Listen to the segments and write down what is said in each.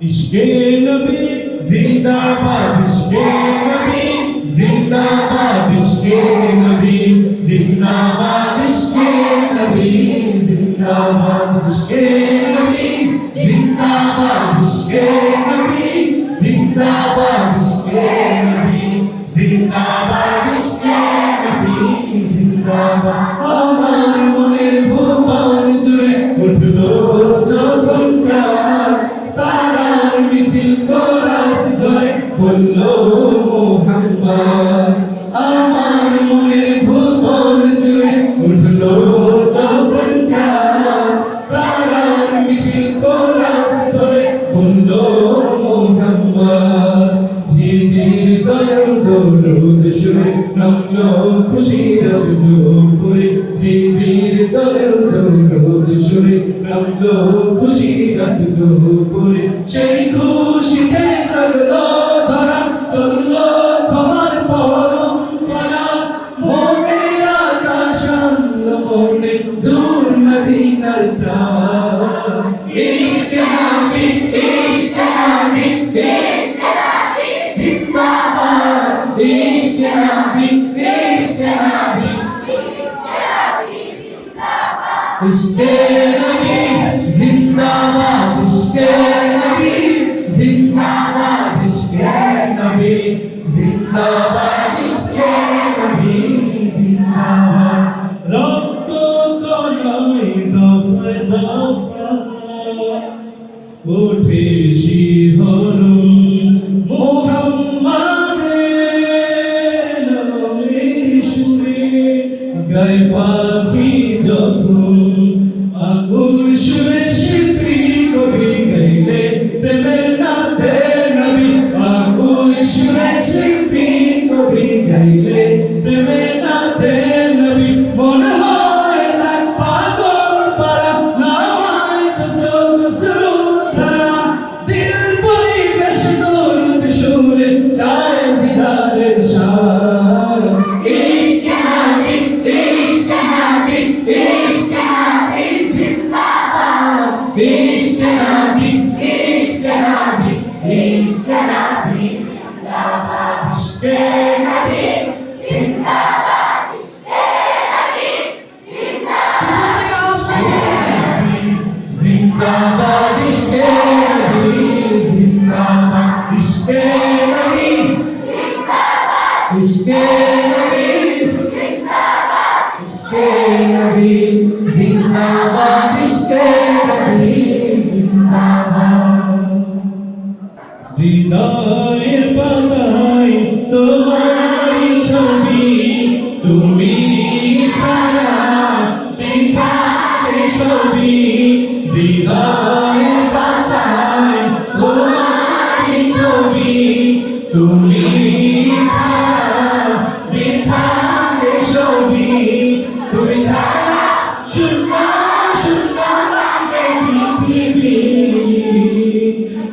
ইশকে নবী জিন্দাবাদ, ইশকে নবী জিন্দাবাদ, ইশকে নবী জিন্দাবাদ, ইশকে নবী জিন্দাবাদ, ইশকে নবী জিন্দাবাদ, ইশকে নবী জিন্দাবাদ জিন্দাবাদ। আমার মনে ভুবন জুড়ে উঠল যখন তারার মিছিল কোরাস ধরে বলল, মোহাম্মদ ঝিঝির দয়াল দৌড় সুরে নামলো খুশির দুপুরে। ঝিঝির দয়াল দৌড় সুরে নামলো খুশির দুপুরে। নবী তার চায় তুমি ছাড়া বৃথা যে ছবি তুমি শূন্য শূন্য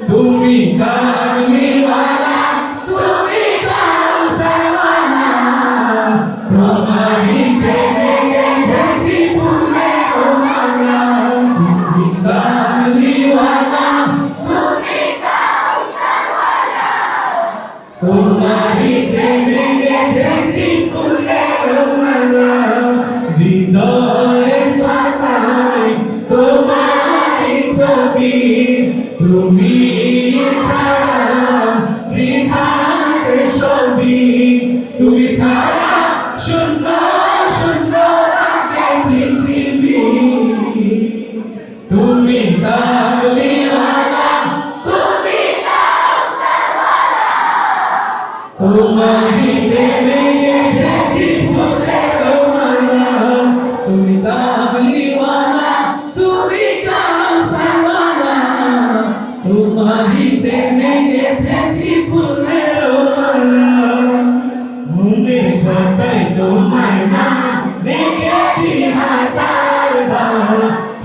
তুমি কার তোমারি প্রেমে গেছি ফুলে রোমানা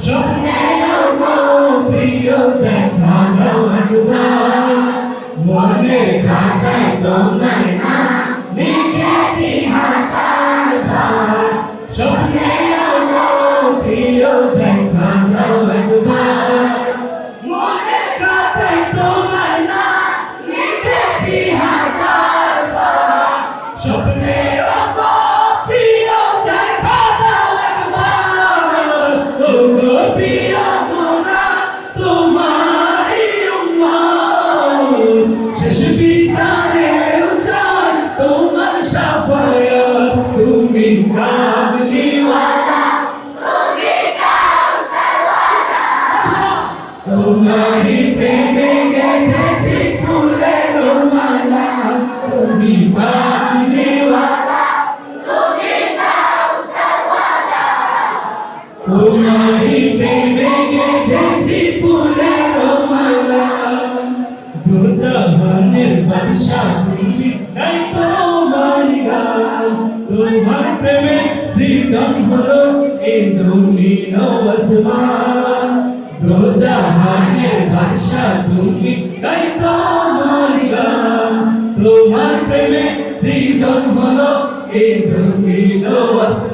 Jump Because you. প্রেমে সৃজন হলো এই জমিন আসমান দোজাহানের ভাষা তুমি, তাই তোমার গান। তোমার প্রেমে সৃজন হলো এই জমিন আসমান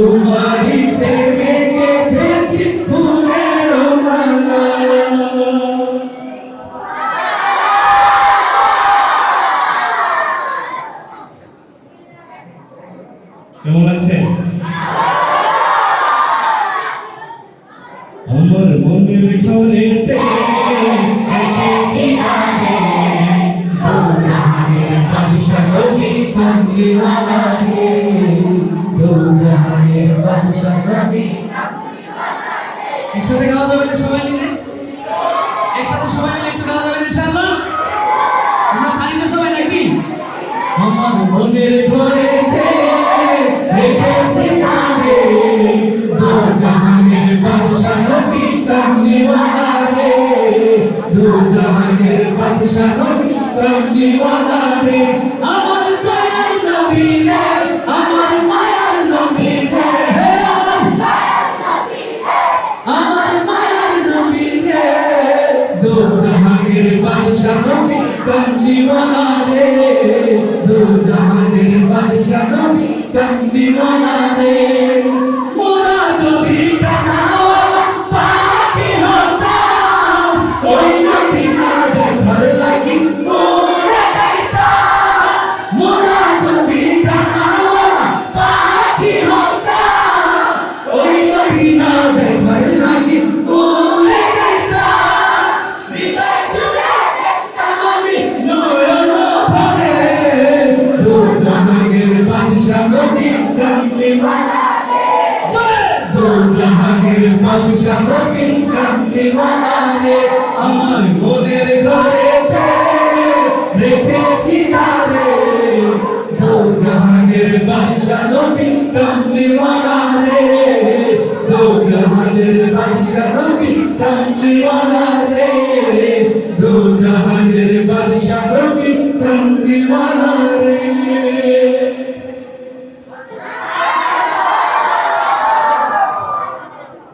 তোমারই প্রেমে গেঁথেছি ফুলের মালা। কেমন লাগছে আমার মনের ঘরেতে এঁকেছি গানে, একসাথে গাওয়া যাবে না সবাই মিলে? একসাথে সবাই মিলে একটু গাওয়া যাবে ইনশাআল্লাহ? আমরা পারি না সবাই নাকি? আমার মনের ঘরেতে রেখেছি জানে দু জাহানের আমার নবী কামলিওয়ালা রে দু জাহানের বাদশা নবী কামলিওয়ালা রে আমার মনের ঘরেতে রেখেছি যারে। দু জাহানের বাদশা নবী কামলিওয়ালা রে দু জাহানের বাদশা নবী জাহানের